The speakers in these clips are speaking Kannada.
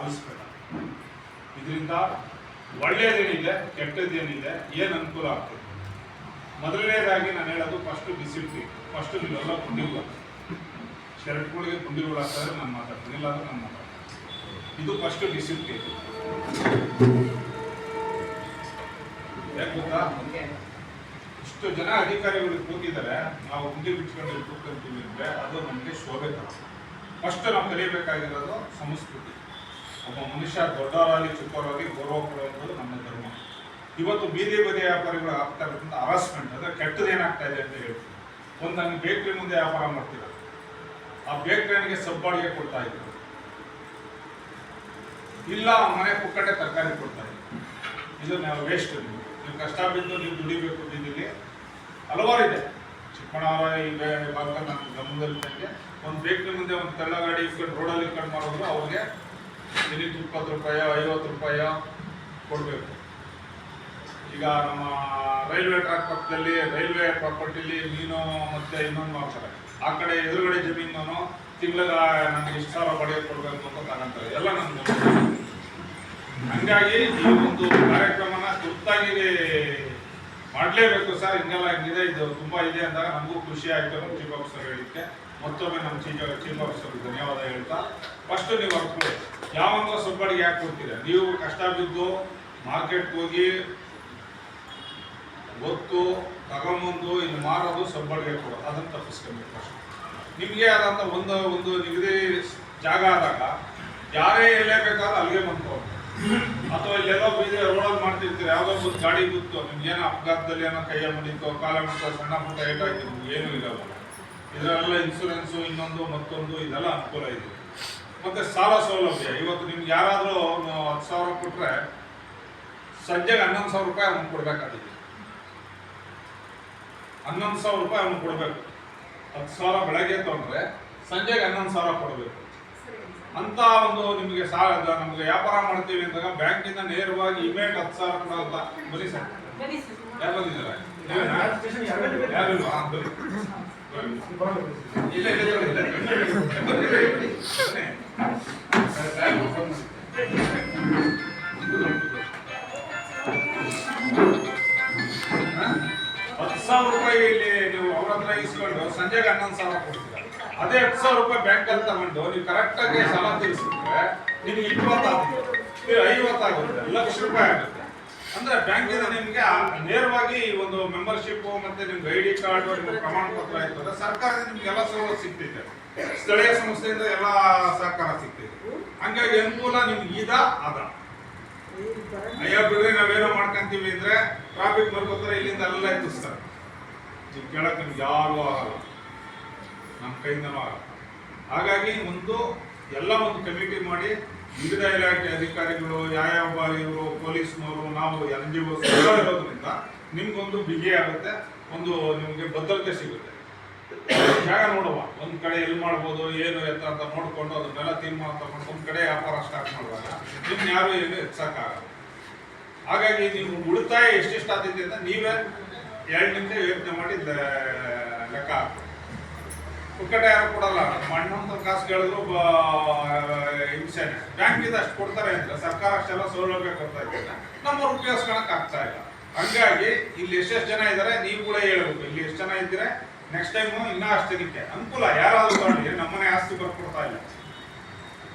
ಆಲಿಸ್ಬೇಡ ಇದರಿಂದ ಒಳ್ಳೆಯದೇನಿದೆ, ಕೆಟ್ಟದ್ದೇನಿದೆ, ಏನು ಅನುಕೂಲ ಆಗ್ತದೆ? ಮೊದಲನೇದಾಗಿ ನಾನು ಹೇಳೋದು ಫಸ್ಟ್ ಡಿಸಿಪ್ಲಿನ್ ಫಸ್ಟ್ ನೀವೆಲ್ಲ ಕುಂಡಿಗಳು ಶರ್ಟ್ಗಳಿಗೆ ಕುಂಡಿಗಳು ಹಾಕ್ತಾರೆ ನಾನು ಮಾತಾಡ್ತೀನಿ. ಇಲ್ಲ ಅಂದ್ರೆ ನಾನು ಮಾತಾಡ್ತೀನಿ. ಇದು ಫಸ್ಟ್ ಡಿಸಿಪ್ಲಿನ್ ಯಾಕೆ ಗೊತ್ತಾ? ಇಷ್ಟು ಜನ ಅಧಿಕಾರಿಗಳು ಕೂತಿದ್ದಾರೆ. ನಾವು ಹುಂಡಿ ಬಿಟ್ಕೊಂಡು ಕೂತ್ಕೊಂತೀವಿ ಅಂದ್ರೆ ಅದು ನಮಗೆ ಶೋಭೆ ತರ ಫಸ್ಟ್ ನಾವು ಕಲಿಯಬೇಕಾಗಿರೋದು ಸಂಸ್ಕೃತಿ. ಒಬ್ಬ ಮನುಷ್ಯ ದೊಡ್ಡವರಾಗಿ, ಚಿಕ್ಕವರಾಗಿ ಗೌರವ ಕೊಡುವಂಥದ್ದು ನಮ್ಮ ಧರ್ಮ. ಇವತ್ತು ಬೀದಿ ಬದಿ ವ್ಯಾಪಾರಿಗಳು ಆಗ್ತಾ ಇರೋದ್ರಿಂದ ಹರಾಸ್ಮೆಂಟ್ ಅಂದ್ರೆ ಕೆಟ್ಟದ್ದು ಏನಾಗ್ತಾ ಇದೆ ಅಂತ ಹೇಳ್ತೀವಿ ಒಂದು ಹಂಗೆ ಬೇಕ್ರಿ ಮುಂದೆ ವ್ಯಾಪಾರ ಮಾಡ್ತೀರ. ಆ ಬೇಕ್ರಿನಿಗೆ ಸಬ್ಬಾಳಿಗೆ ಕೊಡ್ತಾ ಇದ್ರು. ಇಲ್ಲ, ಮನೆ ಪುಕ್ಕಟ್ಟೆ ತರಕಾರಿ ಕೊಡ್ತಾ ಇದ್ರು. ಇದು ನಾವು ವೇಸ್ಟ್ ನೀವು ಕಷ್ಟ ಬಿದ್ದು ನೀವು ದುಡಿಬೇಕು ಬೀದಿಲಿ ಹಲವಾರು ಇದೆ ಚಿಕ್ಕಮಗಳೂರ ಈ ಬೇ- ಭಾಗ ನನ್ನ ಗಮನದಲ್ಲಿದ್ದಂಗೆ. ಒಂದು ಬೇಕ್ರಿ ಮುಂದೆ ಒಂದು ತಳ್ಳಗಾಡಿ ಇಟ್ಕೊಂಡು ರೋಡಲ್ಲಿ ಇಟ್ಕೊಂಡು ಮಾಡೋದು ಅವ್ರಿಗೆ ದಿನಕ್ಕೆ ಇಪ್ಪತ್ತು ರೂಪಾಯಿ, ಐವತ್ತು ರೂಪಾಯಿ ಕೊಡಬೇಕು. ಈಗ ನಮ್ಮ ರೈಲ್ವೆ ಟ್ರ್ಯಾಕ್ ಪಕ್ಕದಲ್ಲಿ, ರೈಲ್ವೆ ಪ್ರಾಪರ್ಟಿಲಿ ಮೀನು ಮತ್ತೆ ಇನ್ನೊಂದು ಮಾಡ್ತಾರೆ ಆ ಕಡೆ ಎದುರುಗಡೆ ಜಮೀನು ತಿಂಗಳ ನನಗೆ ಇಷ್ಟ ಬಡಿಗೆ ಕೊಡಬೇಕು ಅಂತ ತಗೊಂತಾರೆ ಎಲ್ಲ ನಮ್ಗೆ ಹಂಗಾಗಿ ಈ ಒಂದು ಕಾರ್ಯಕ್ರಮನ ತುರ್ತಾಗಿ ಮಾಡಲೇಬೇಕು ಸರ್. ಹಿಂಗೆಲ್ಲ ಹಿಂಗಿದೆ, ಇದು ತುಂಬಾ ಇದೆ ಅಂದಾಗ ನಮಗೂ ಖುಷಿ ಆಯ್ತು ನಮ್ಮ ಚೀಫ್ ಆಫೀಸರ್ ಹೇಳಿಕ್ಕೆ ಮತ್ತೊಮ್ಮೆ ನಮ್ಮ ಚೀಫ್ ಚೀಫ್ ಆಫೀಸರ್ ಧನ್ಯವಾದ ಹೇಳ್ತಾ ಫಸ್ಟ್ ನೀವು ಅರ್ಕೊಳ್ಳಿ ಯಾವಾಗ ಸುಬ್ಬಡಿಗೆ ಯಾಕೆ ಕೊಡ್ತೀರಾ ನೀವು ಕಷ್ಟ ಬಿದ್ದು ಮಾರ್ಕೆಟ್ಗೆ ಹೋಗಿ ಗೊತ್ತು, ತಗೊಂಬಂದು ಇಲ್ಲಿ ಮಾರೋದು ಸಬ್ಬಡಿಗೆ ಕೊಡೋದು ಅದನ್ನು ತಪ್ಪಿಸ್ಕೊಬೇಕು ಫಸ್ಟ್ ನಿಮಗೆ ಆದಂಥ ಒಂದು ಒಂದು ನಿಗದಿ ಜಾಗ ಆದಾಗ ಯಾರೇ ಎಲ್ಲೇ ಬೇಕಾದ್ರೆ ಅಲ್ಲಿಗೆ ಬಂದ್ಕೊಂಡು ಅಥವಾ ಇಲ್ಲೆಲ್ಲೋ ಬೀದಿ ರೋಡಲ್ಲಿ ಮಾಡ್ತಿರ್ತೀರಿ, ಯಾವುದೋ ಒಂದು ಗಾಡಿ ಗೊತ್ತು ನಿಮ್ಗೆ ಏನೋ ಅಪಘಾತದಲ್ಲಿ ಏನೋ ಕೈಯ ಮುಡಿತೋ ಕಾಲ ಮುಡಿತೋ ಸಣ್ಣ ಪುಟ್ಟ ಏಟಾಯ್ತು ನಿಮ್ಗೆ ಏನೂ ಇರಲ್ಲ ಇದರೆಲ್ಲ ಇನ್ಸೂರೆನ್ಸು ಇನ್ನೊಂದು, ಮತ್ತೊಂದು, ಇದೆಲ್ಲ ಅನುಕೂಲ ಇದೆ. ಮತ್ತೆ ಸಾಲ ಸೌಲಭ್ಯ. ಇವತ್ತು ನಿಮ್ಗೆ ಯಾರಾದರೂ ಹತ್ತು ಸಾವಿರ ಕೊಟ್ಟರೆ ಸಂಜೆಗೆ ಹನ್ನೊಂದು ಸಾವಿರ ರೂಪಾಯಿ ಅವ್ನು ಕೊಡಬೇಕಾಗಿದೆ ಹನ್ನೊಂದು ಸಾವಿರ ರೂಪಾಯಿ ಅವ್ನು ಕೊಡಬೇಕು. ಹತ್ತು ಸಾವಿರ ಬೆಳಗ್ಗೆ ತೊಗೊಂಡ್ರೆ ಸಂಜೆಗೆ ಹನ್ನೊಂದು ಸಾವಿರ ಕೊಡಬೇಕು. ಅಂತ ಒಂದು ನಿಮಗೆ ಸಾಲ ನಮಗೆ ವ್ಯಾಪಾರ ಮಾಡ್ತೀವಿ ಅಂದಾಗ ಬ್ಯಾಂಕಿಂದ ನೇರವಾಗಿ ಇಮೇಲ್ ಹತ್ತು ಸಾವಿರ ಕೊಡೋಲ್ಲ ಸರ್. ಯಾರು ಬಂದಿದ್ದಾರೆ? ಹತ್ತು ಸಾವಿರ ರೂಪಾಯಿ ಇಲ್ಲಿ ನೀವು ಅವ್ರ ಹತ್ರ ಇಸ್ಕೊಂಡು ಸಂಜೆಗೆ ಹನ್ನೊಂದು ಸಾವಿರ ಕೊಡ್ತೀರಾ? ಅದೇ ಹತ್ತು ಸಾವಿರ ರೂಪಾಯಿ ಬ್ಯಾಂಕ್ ಅಲ್ಲಿ ತಗೊಂಡು ನೀವು ಕರೆಕ್ಟಾಗಿ ಸಾಲ ತೀರಿಸಿದ್ರೆ ನಿಮ್ಗೆ ಇಪ್ಪತ್ತಾಗುತ್ತೆ ಐವತ್ತಾಗುತ್ತೆ ಲಕ್ಷ ರೂಪಾಯಿ ಆಗುತ್ತೆ. ಅಂದ್ರೆ ಬ್ಯಾಂಕಿಂದ ನಿಮ್ಗೆ ಆ- ನೇರವಾಗಿ ಒಂದು ಮೆಂಬರ್ಶಿಪ್ ಮತ್ತೆ ನಿಮ್ಗೆ ಐ ಡಿ ಕಾರ್ಡ್ ನಿಮ್ಗೆ ಪ್ರಮಾಣ ಪತ್ರ ಇರ್ತದೆ. ಸರ್ಕಾರದಿಂದ ನಿಮ್ಗೆ ಎಲ್ಲ ಸೌಲಭ್ಯ ಸಿಗ್ತೈತೆ. ಸ್ಥಳೀಯ ಸಂಸ್ಥೆಯಿಂದ ಎಲ್ಲ ಸಹಕಾರ ಸಿಗ್ತೈತೆ. ಹಂಗಾಗಿ ಅನುಕೂಲ ನಿಮ್ಗೆ ಇದ ಅದ. ಅಯ್ಯ ಬಿಡ್ರಿ ನಾವೇನೋ ಮಾಡ್ಕೊಂತೀವಿ ಅಂದ್ರೆ ಟ್ರಾಫಿಕ್ ಬರ್ಕೋತಾರೆ ಇಲ್ಲಿಂದ ಎಲ್ಲ ಎತ್ತಿಸ್ತಾರೆ ನೀವು ಕೇಳಕ್ ನಿಮ್ಗೆ ಯಾರು ಆಗಲ್ಲ. ನಮ್ಮ ಕೈಯಿಂದನೂ ಆಗಲ್ಲ. ಹಾಗಾಗಿ ಒಂದು ಎಲ್ಲ ಒಂದು ಕಮಿಟಿ ಮಾಡಿ ವಿವಿಧ ಇಲಾಖೆ ಅಧಿಕಾರಿಗಳು ಯಾವ್ಯಾವ ಇವರು ಪೊಲೀಸ್ನವರು, ನಾವು ಎನ್ ಜಿ ಒ ಇರೋದ್ರಿಂದ ನಿಮ್ಗೊಂದು ಬಿಗಿ ಆಗುತ್ತೆ, ಒಂದು ನಿಮಗೆ ಭದ್ರತೆ ಸಿಗುತ್ತೆ. ಜಾಗ ನೋಡುವ, ಒಂದು ಕಡೆ ಎಲ್ಲಿ ಮಾಡ್ಬೋದು, ಏನು ಎತ್ತ ಅಂತ ನೋಡಿಕೊಂಡು ಅದನ್ನೆಲ್ಲ ತೀರ್ಮಾನ ತಗೊಂಡು ಒಂದು ಕಡೆ ವ್ಯಾಪಾರ ಸ್ಟಾರ್ಟ್ ಮಾಡುವಾಗ ನಿಮ್ಗೆ ಯಾರು ಏನು ಎತ್ಸಕ್ಕಾಗಲ್ಲ. ಹಾಗಾಗಿ ನೀವು ಉಳಿತಾಯ ಎಷ್ಟೆಷ್ಟು ಆಗ್ತೈತೆ ಅಂತ ನೀವೇ ಎರಡು ನಿಮಿಷ ಯೋಚನೆ ಮಾಡಿ ಲೆಕ್ಕ ಹಾಕಿ ಪುಕ್ಕಟ ಯಾರು ಕೊಡಲ್ಲ. ನಮ್ಮ ಅಣ್ಣಂತ ಕಾಸು ಕೇಳಿದ್ರು ಹಿಂಸೆನೆ. ಬ್ಯಾಂಕಿಂದ ಅಷ್ಟು ಕೊಡ್ತಾರೆ ಅಂದ್ರೆ ಸರ್ಕಾರ ಅಷ್ಟೆಲ್ಲ ಸೌಲಭ್ಯ ಕೊಡ್ತಾ ಇದ್ದಾರೆ ನಮ್ಮವ್ರು ಉಪಯೋಗಿಸ್ಕೊಳಕ್ ಆಗ್ತಾ ಇಲ್ಲ. ಹಂಗಾಗಿ ಇಲ್ಲಿ ಎಷ್ಟೆಷ್ಟು ಜನ ಇದ್ದಾರೆ ನೀವು ಕೂಡ ಹೇಳ್ಬೇಕು. ಇಲ್ಲಿ ಎಷ್ಟು ಜನ ಇದ್ರೆ ನೆಕ್ಸ್ಟ್ ಟೈಮು ಇನ್ನೂ ಅಷ್ಟು ಜನಕ್ಕೆ. ಅನುಕೂಲ. ಯಾರಾದ್ರೂ ತಗೊಂಡು ನಮ್ಮನೆ ಆಸ್ತಿ ಬರ್ಕೊಡ್ತಾ ಇಲ್ಲ.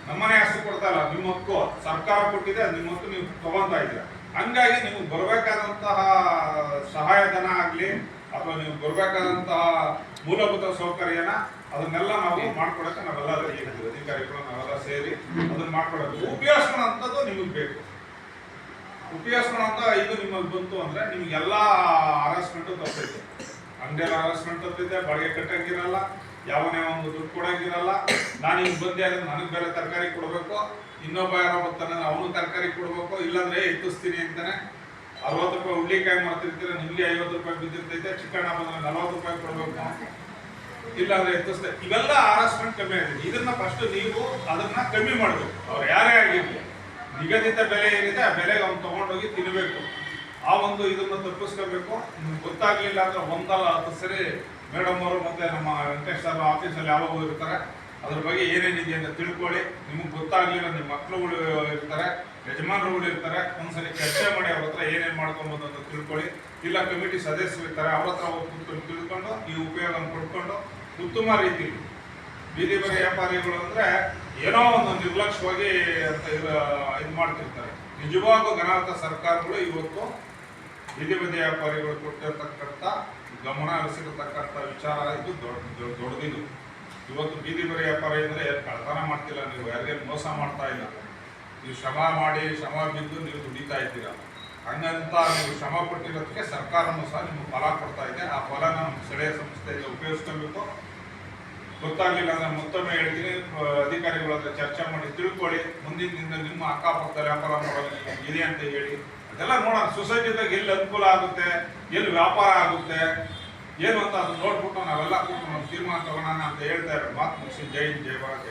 ನಮ್ಮನೆ ಆಸ್ತಿ ಕೊಡ್ತಾ ಇಲ್ಲ. ನಿಮ್ಮ ಹಕ್ಕು ಸರ್ಕಾರ ಕೊಟ್ಟಿದೆ ನಿಮ್ಮ ಹಕ್ಕು ನೀವು ತಗೊಂತಾ ಇದ್ದೀರಾ? ಹಂಗಾಗಿ ನೀವು ಬರಬೇಕಾದಂತಹ ಸಹಾಯಧನ ಆಗಲಿ, ಅಥವಾ ನೀವು ಬರಬೇಕಾದಂತಹ ಮೂಲಭೂತ ಸೌಕರ್ಯನ ಅದನ್ನೆಲ್ಲ ನಾವು ಮಾಡ್ಕೊಡಕ್ಕೆ ನಾವೆಲ್ಲ ರೆಡಿ ಇದ್ದೀವಿ. ಅಧಿಕಾರಿಗಳು ನಾವೆಲ್ಲ ಸೇರಿ ಅದನ್ನ ಮಾಡ್ಕೊಡೋದು ಉಪಯೋಗಿಸ್ಕೊಳ್ಳೋಂಥದ್ದು ನಿಮಗೆ ಬೇಕು. ಉಪಯೋಗಿಸ್ಕೊಳ್ಳೋಂಥ ಇದು ನಿಮಗೆ ಬಂತು ಅಂದ್ರೆ ನಿಮಗೆಲ್ಲ ಹರಾಸ್ಮೆಂಟು ತಪ್ಪೈತೆ ಅಂಗಡಿಯಲ್ಲಿ ಹರಾಸ್ಮೆಂಟ್ ತಪ್ಪಿದೆ, ಬಾಡಿಗೆ ಕಟ್ಟಂಗಿರಲ್ಲ, ಯಾವನೇ ಒಂದು ದುಡ್ಡು ಕೊಡಂಗಿರಲ್ಲ. ನಾನು ಹಿಂಗೆ ಬಂದೆ ಅಂದ್ರೆ ನನಗೆ ಬೇರೆ ತರಕಾರಿ ಕೊಡಬೇಕು, ಇನ್ನೊಬ್ಬ ಯಾರೋ ಬರ್ತಾನೆ ಅವನು ತರಕಾರಿ ಕೊಡಬೇಕು, ಇಲ್ಲಾಂದ್ರೆ ಎತ್ತಿಸ್ತೀನಿ ಅಂತಾನೆ ಅರವತ್ತು ರೂಪಾಯಿ ಉಳ್ಳಿಕಾಯಿ ಮಾಡ್ತಿರ್ತೀರ, ನಿಮಗೆ ಐವತ್ತು ರೂಪಾಯಿ ಬಿದ್ದಿರ್ತೈತೆ ಚಿಕನ್ ಬಂದ್ರೆ ನಲವತ್ತು ರೂಪಾಯಿ ಕೊಡಬೇಕು. ಇಲ್ಲಾಂದ್ರೆ ಎತ್ತಿಸ್ತೆ ಇವೆಲ್ಲ ಹರಾಸ್ಮೆಂಟ್ ಕಮ್ಮಿ ಆಗಿದೆ. ಇದನ್ನ ಫಸ್ಟ್ ನೀವು ಅದನ್ನ ಕಮ್ಮಿ ಮಾಡಬೇಕು. ಅವ್ರು ಯಾರೇ ಆಗಿರ್ಲಿ. ನಿಗದಿತ ಬೆಲೆ ಏನಿದೆ, ಆ ಬೆಲೆಗೆ ಅವ್ನು ತಗೊಂಡೋಗಿ ತಿನ್ನಬೇಕು ಆ ಒಂದು ಇದನ್ನ ತಪ್ಪಿಸ್ಕೋಬೇಕು. ನಿಮ್ಗೆ ಗೊತ್ತಾಗ್ಲಿಲ್ಲ ಅಂದ್ರೆ ಒಂದಲ್ಲ ಹತ್ತು ಸರಿ ಮೇಡಮ್ ಅವರು ಮತ್ತೆ ನಮ್ಮ ವೆಂಕಟೇಶ್ ಸರ್ ಆಫೀಸಲ್ಲಿ ಯಾವಾಗ ಇರ್ತಾರೆ ಅದ್ರ ಬಗ್ಗೆ ಏನೇನಿದೆ ಅಂತ ತಿಳ್ಕೊಳ್ಳಿ. ನಿಮಗೆ ಗೊತ್ತಾಗ್ಲಿಲ್ಲ ನಿಮ್ಮ ಮಕ್ಕಳುಗಳು ಇರ್ತಾರೆ, ಯಜಮಾನರುಗಳು ಇರ್ತಾರೆ, ಒಂದ್ಸರಿ ಚರ್ಚೆ ಮಾಡಿ ಅವ್ರ ಹತ್ರ ಏನೇನು ಮಾಡ್ಕೊಬೋದು ಅಂತ ತಿಳ್ಕೊಳ್ಳಿ. ಇಲ್ಲ, ಕಮಿಟಿ ಸದಸ್ಯರು ಇರ್ತಾರೆ, ಅವ್ರ ಹತ್ರ ಕೂತ್ಕೊಂಡು ತಿಳ್ಕೊಂಡು, ಈ ಉಪಯೋಗ ಪಡ್ಕೊಂಡು, ಉತ್ತಮ ರೀತಿ ಬೀದಿ ಬದಿ ವ್ಯಾಪಾರಿಗಳು ಅಂದ್ರೆ ಏನೋ ಒಂದು ನಿರ್ಲಕ್ಷ್ಯವಾಗಿ ಅಂತ ಇದು ಮಾಡ್ತಿರ್ತಾರೆ. ನಿಜವಾಗೂ ಗಣಾಂತ ಸರ್ಕಾರಗಳು ಇವತ್ತು ಬೀದಿ ಬದಿ ವ್ಯಾಪಾರಿಗಳು ಕೊಟ್ಟಿರ್ತಕ್ಕಂಥ ಗಮನ ಹರಿಸಿರತಕ್ಕಂಥ ವಿಚಾರ ಇದು ದೊಡ್ಡ- ದೊಡ್ಡದಿದು. ಇವತ್ತು ಬೀದಿ ಬರಿ ವ್ಯಾಪಾರ ಇದ್ರೆ ಯಾರು ಕಳ್ತನ ಮಾಡ್ತಿಲ್ಲ ನೀವು, ಯಾರಿಗೆ ಮೋಸ ಮಾಡ್ತಾ ಇಲ್ಲ. ನೀವು ಶ್ರಮ ಮಾಡಿ, ಶ್ರಮ ಬಿದ್ದು ನೀವು ದುಡಿತಾ ಇದ್ದೀರಾ? ಹಂಗಂತ ನೀವು ಶ್ರಮ ಪಟ್ಟಿರೋದಕ್ಕೆ ಸರ್ಕಾರನೂ ಸಹ ನಿಮ್ಗೆ ಫಲ ಕೊಡ್ತಾ ಇದೆ. ಆ ಫಲನ ನಮ್ಮ ಸ್ಥಳೀಯ ಸಂಸ್ಥೆಯಿಂದ ಉಪಯೋಗಿಸ್ಕೊಬೇಕು ಗೊತ್ತಾಗಲಿಲ್ಲ ಅಂದರೆ ಮತ್ತೊಮ್ಮೆ ಹೇಳ್ತೀನಿ. ಅಧಿಕಾರಿಗಳ ಹತ್ರ ಚರ್ಚೆ ಮಾಡಿ ತಿಳ್ಕೊಳ್ಳಿ. ಮುಂದಿನ ದಿನ ನಿಮ್ಮ ಅಕ್ಕಪಕ್ಕ ವ್ಯಾಪಾರ ಮಾಡೋದು ಇದೆ ಅಂತ ಹೇಳಿ. ಅದೆಲ್ಲ ನೋಡೋಣ. ಸೊಸೈಟಿದಾಗ ಎಲ್ಲಿ ಅನುಕೂಲ ಆಗುತ್ತೆ? ಎಲ್ಲಿ ವ್ಯಾಪಾರ ಆಗುತ್ತೆ? ಏನು ಅಂತ ಅದನ್ನ ನೋಡ್ಬಿಟ್ಟು ನಾವೆಲ್ಲ ಕೂತು ಒಂದು ತೀರ್ಮಾನ ತಗೋಣ ಅಂತ ಹೇಳ್ತಾ ಇರೋ ಮಾತು ಮುಗಿಸಿ, ಜೈ ಜೈ ಭಾರತ್